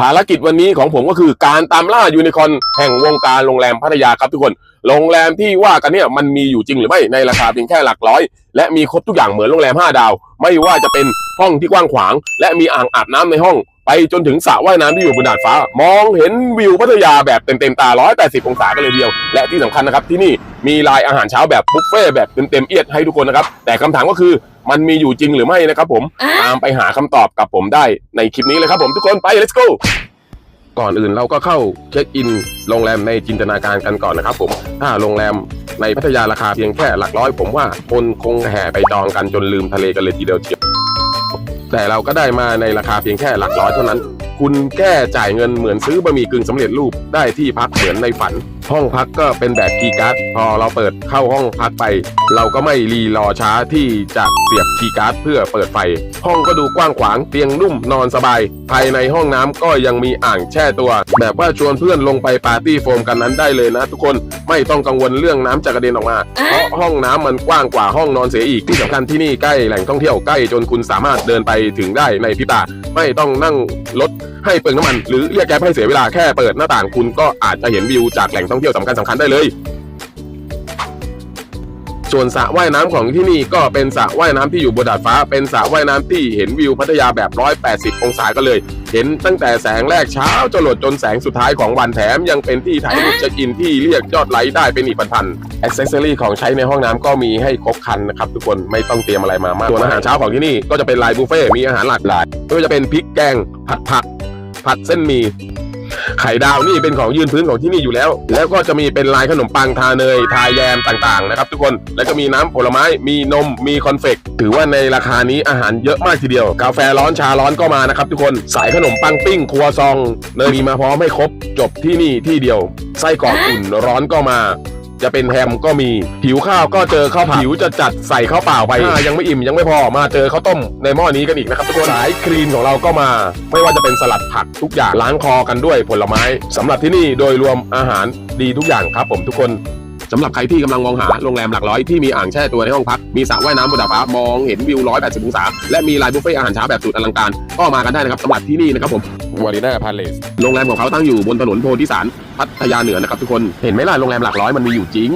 ภารกิจวันนี้ของผมก็คือการตามล่ายูนิคอนแห่งวงการโรงแรมพัทยาครับทุกคน โรงแรมที่ว่ากันเนี่ยมันมีอยู่จริงหรือไม่ในราคาเพียงแค่หลักร้อย และมีครบทุกอย่างเหมือนโรงแรม 5 ดาว ไม่ว่าจะเป็นห้องที่กว้างขวาง และมีอ่างอาบน้ำในห้อง ไปจนถึงสระว่ายน้ำที่อยู่บนดาดฟ้า มองเห็นวิวพัทยาแบบเต็มๆตา 180 องศากันเลยทีเดียว และที่สำคัญนะครับที่นี่มีรายอาหารเช้าแบบบุฟเฟ่ต์แบบเต็มๆเอียดให้ทุกคนนะครับ แต่คำถามก็คือมันมีอยู่จริงหรือไม่นะครับผม ตามไปหาคำตอบกับผมได้ในคลิปนี้เลยครับผมทุกคนไป let's go ก่อนอื่นเราก็เข้าเช็คอินโรงแรมในจินตนาการกันก่อนนะครับผม ถ้าโรงแรมในพัทยาราคาเพียงแค่หลักร้อย ผมว่าคนคงแห่ไปจองกันจนลืมทะเลกันเลยทีเดียวเชียว แต่เราก็ได้มาในราคาเพียงแค่หลักร้อยเท่านั้น คุณแก้จ่ายเงินเหมือนซื้อบะหมี่กึ่งสำเร็จรูปได้ที่พักเหมือนในฝัน ห้องพักก็เป็นแบบคีย์การ์ดพอเราเปิดเข้าห้องพักไป เราก็ไม่รีรอช้าที่จะเสียบคีย์การ์ดเพื่อเปิดไฟ ห้องก็ดูกว้างขวางเตียงนุ่มนอนสบาย ภายในห้องน้ำก็ยังมีอ่างแช่ตัว แบบว่าชวนเพื่อนลงไปปาร์ตี้โฟมกันนั้นได้เลยนะทุกคนไม่ต้องกังวลเรื่องน้ำจะกระเด็นออกมา เพราะห้องน้ำมันกว้างกว่าห้องนอนเสียอีกที่สำคัญที่นี่ใกล้แหล่งท่องเที่ยวใกล้จนคุณสามารถเดินไปถึงได้ในพิบตาไม่ต้องนั่งรถให้เปลืองน้ำมัน หรือเรียกแก๊ปให้เสียเวลาแค่เปิดหน้าต่างคุณก็อาจจะเห็นวิวจากแหล่งท่องเที่ยวสำคัญสำคัญได้เลย ส่วนสระว่ายน้ำของที่นี่ก็เป็นสระว่ายน้ำที่อยู่บนดาดฟ้า เป็นสระว่ายน้ำที่เห็นวิวพัทยาแบบ 180 องศากันเลย เห็นตั้งแต่แสงแรกเช้าจรดจนแสงสุดท้ายของวันแถม ยังเป็นที่ถ่ายรูปเช็คอินที่เรียกยอดไลค์ได้เป็นอีกพันๆอ c เซสซอรี่ของใช้ในห้องน้ำก็มีให้ครบครันนะครับทุกคนไม่ต้องเตรียมอะไรมามากส่วนอาหารเช้าของที่นี่ก็จะเป็นไลน์บุฟเฟ่มีอาหารหลากหลายไม่ว่าจะเป็นพริกแกงผัดผักผัดเส้นหมี่ ไข่ดาวนี่เป็นของยืนพื้นของที่นี่อยู่แล้ว แล้วก็จะมีเป็นลายขนมปังทาเนย ทาแยมต่างๆนะครับทุกคนแล้วก็มีน้ำผลไม้มีนมมีคอนเฟกถือว่าในราคานี้อาหารเยอะมากทีเดียว กาแฟร้อนชาร้อนก็มานะครับทุกคนสายขนมปังปิ้งครัวซองเนยมีมาพร้อมให้ครบจบที่นี่ที่เดียวไส้กรอกอุ่นร้อนก็มา จะเป็นแฮมก็มี หิวข้าวก็เจอข้าวผัดหิวจะจัดใส่ข้าวเปล่าไปถ้ายังไม่อิ่มยังไม่พอมาเจอข้าวต้มในหม้อนี้กันอีกนะครับทุกคนสายคลีนของเราก็มา ไม่ว่าจะเป็นสลัดผักทุกอย่างล้างคอกันด้วยผลไม้สำหรับที่นี่โดยรวมอาหารดีทุกอย่างครับ ผมทุกคน สำหรับใครที่กำลังมองหาโรงแรมหลักร้อยที่มีอ่างแช่ตัวในห้องพัก มีสระว่ายน้ำบนดาดฟ้ามองเห็นวิว 180 องศา และมีไลน์บุฟเฟ่ต์อาหารเช้าแบบสุดอลังการ ก็มากันได้นะครับสำหรับที่นี่นะครับผมวารีนาพาเลสโรงแรมของเขาตั้งอยู่บนถนนโพธิสารพัทยาเหนือนะครับทุกคนเห็นไหมล่ะโรงแรมหลักร้อยมันมีอยู่จริง